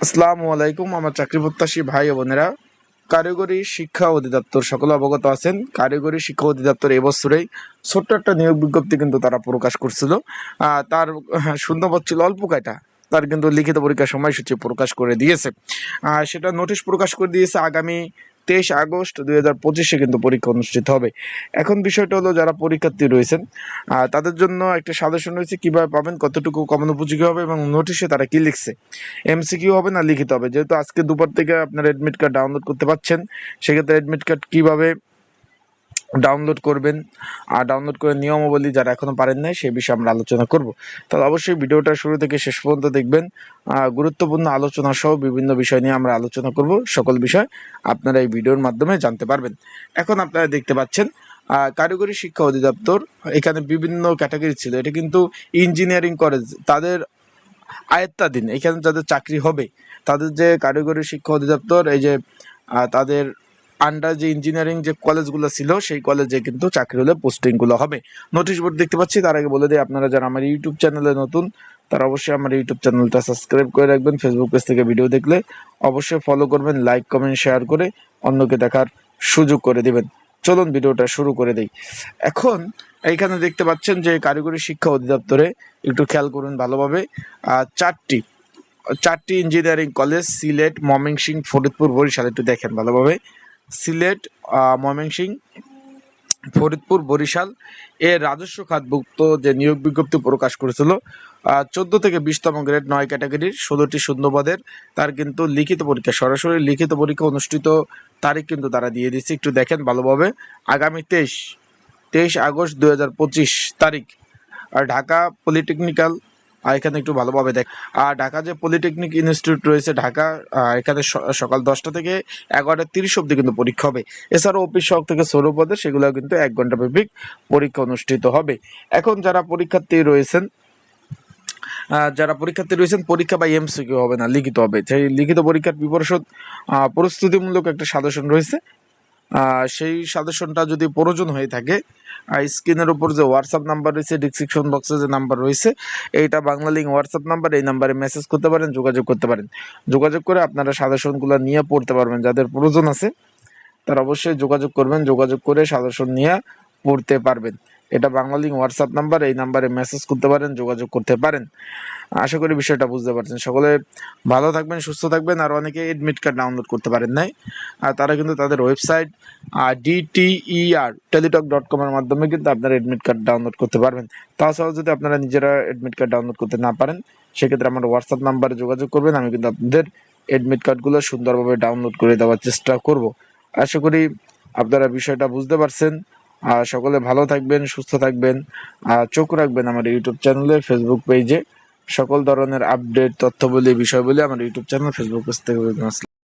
আসসালামু আলাইকুম আমার চাকরি প্রত্যাশী ভাই ও বোনেরা। কারিগরি শিক্ষা অধিদপ্তর সকলে অবগত আছেন। কারিগরি শিক্ষা অধিদপ্তর এবছরেই ছোট্ট একটা নিয়োগ বিজ্ঞপ্তি কিন্তু তারা প্রকাশ করছিল। তার হ্যাঁ, শূন্যপদ ছিল অল্প কয়টা। তার কিন্তু লিখিত পরীক্ষার সময়সূচি প্রকাশ করে দিয়েছে। সেটা নোটিশ প্রকাশ করে দিয়েছে আগামী তেইশ আগস্ট দুই হাজার পঁচিশে কিন্তু পরীক্ষা অনুষ্ঠিত হবে। এখন বিষয়টা হলো যারা পরীক্ষার্থী রয়েছেন তাদের জন্য একটা সাজেশন রয়েছে, কীভাবে পাবেন, কতটুকু কমন উপযোগী হবে এবং নোটিশে তারা কি লিখছে? এমসিকিউ হবে না লিখিত হবে? যেহেতু আজকে দুপুর থেকে আপনার অ্যাডমিট কার্ড ডাউনলোড করতে পারছেন, সেক্ষেত্রে অ্যাডমিট কার্ড কীভাবে ডাউনলোড করবেন। আর ডাউনলোড করে নিয়মাবলী যারা এখনও পারেন নাই সেই বিষয়ে আমরা আলোচনা করব। তাহলে অবশ্যই ভিডিওটা শুরু থেকে শেষ পর্যন্ত দেখবেন। গুরুত্বপূর্ণ আলোচনা সহ বিভিন্ন বিষয় নিয়ে আমরা আলোচনা করব। সকল বিষয় আপনারা এই ভিডিওর মাধ্যমে জানতে পারবেন। এখন আপনারা দেখতে পাচ্ছেন কারিগরি শিক্ষা অধিদপ্তর, এখানে বিভিন্ন ক্যাটাগরি ছিল। এটা কিন্তু ইঞ্জিনিয়ারিং কলেজ তাদের আয়ত্তাধীন। এখানে যাদের চাকরি হবে, তাদের যে কারিগরি শিক্ষা অধিদপ্তর, এই যে তাদের আন্ডার যে ইঞ্জিনিয়ারিং যে কলেজগুলো ছিল, সেই কলেজে কিন্তু চাকরি হলে পোস্টিংগুলো হবে। নোটিশ বোর্ড দেখতে পাচ্ছি, তার আগে বলে দিই, আপনারা যারা আমার ইউটিউব চ্যানেলে নতুন, তারা অবশ্যই আমার ইউটিউব চ্যানেলটা সাবস্ক্রাইব করে রাখবেন ফেসবুক পেজ থেকে ভিডিও দেখলে। অবশ্যই ফলো করবেন লাইক কমেন্ট শেয়ার করে অন্যকে দেখার সুযোগ করে দিবেন। চলুন ভিডিওটা শুরু করে দেই। এখন এইখানে দেখতে পাচ্ছেন যে কারিগরি শিক্ষা অধিদপ্তরে একটু খেয়াল করুন ভালোভাবে। চারটি চারটি ইঞ্জিনিয়ারিং কলেজ সিলেট, ময়মনসিংহ, ফরিদপুর, বরিশাল, একটু দেখেন ভালোভাবে। সিলেট ময়মনসিংহ, ফরিদপুর, বরিশাল এর রাজস্ব খাতভুক্ত যে নিয়োগ বিজ্ঞপ্তি প্রকাশ করেছিল চোদ্দ থেকে বিশতম গ্রেড নয় ক্যাটাগরির ষোলোটি শূন্যপদের, তার কিন্তু লিখিত পরীক্ষা, সরাসরি লিখিত পরীক্ষা অনুষ্ঠিত তারিখ কিন্তু তারা দিয়ে দিচ্ছে। একটু দেখেন ভালোভাবে, আগামী তেইশ তেইশ আগস্ট দু হাজার পঁচিশ তারিখ, আর ঢাকা পলিটেকনিক্যাল আর এখানে একটু ভালোভাবে দেখ। আর ঢাকা যে পলিটেকনিক ইনস্টিটিউট রয়েছে, ঢাকা এখানে সকাল দশটা থেকে এগারোটা তিরিশ অব্দি কিন্তু পরীক্ষা হবে। এছাড়াও অফিস সহক থেকে সৌর পদে সেগুলো কিন্তু এক ঘণ্টা ব্যাপিক পরীক্ষা অনুষ্ঠিত হবে। এখন যারা পরীক্ষার্থী রয়েছেন যারা পরীক্ষার্থী রয়েছেন, পরীক্ষা বা এমসিকিউ হবে না, লিখিত হবে। সেই লিখিত পরীক্ষার বিপরীত প্রস্তুতিমূলক একটা সাজেশন রয়েছে। সেই সাজেশনটা যদি প্রয়োজন হয়ে থাকে স্ক্রিনের উপর যে হোয়াটসঅ্যাপ নাম্বার রয়েছে ডিসক্রিপশন বক্সে যে নাম্বার রয়েছে, এইটা বাংলা লিঙ্ক হোয়াটসঅ্যাপ নাম্বার এই নাম্বারে মেসেজ করতে পারেন, যোগাযোগ করতে পারেন। যোগাযোগ করে আপনারা সাজেশনগুলো নিয়ে পড়তে পারবেন, যাদের প্রয়োজন আছে, তারা অবশ্যই যোগাযোগ করবেন, যোগাযোগ করে সাজেশন নিয়ে পড়তে পারবেন। এটা বাংলা লিঙ্ক হোয়াটসঅ্যাপ নাম্বার এই নাম্বারে মেসেজ করতে পারেন, যোগাযোগ করতে পারেন। আশা করি বিষয়টা বুঝতে পারছেন। সকলে ভালো থাকবেন, সুস্থ থাকবেন, আর অনেকে এডমিট কার্ড ডাউনলোড করতে পারেন নাই। আর তারা কিন্তু তাদের website DTER Teletalk dot com এর মাধ্যমে কিন্তু আপনারা এডমিট কার্ড ডাউনলোড করতে পারবেন। তাছাড়াও যদি আপনারা নিজেরা এডমিট কার্ড ডাউনলোড করতে না পারেন, সেক্ষেত্রে আমার হোয়াটসঅ্যাপ নাম্বারে যোগাযোগ করবেন। আমি কিন্তু আপনাদের এডমিট কার্ডগুলো সুন্দরভাবে ডাউনলোড করে দেওয়ার চেষ্টা করব। আশা করি আপনারা বিষয়টা বুঝতে পারছেন। আর সকলে ভালো থাকবেন, সুস্থ থাকবেন, আর চোখ রাখবেন আমার ইউটিউব চ্যানেলে ফেসবুক পেজে সকল ধরনের আপডেট তথ্য বলি বিষয় বলে আমার ইউটিউব চ্যানেল ফেসবুক পেজ থেকে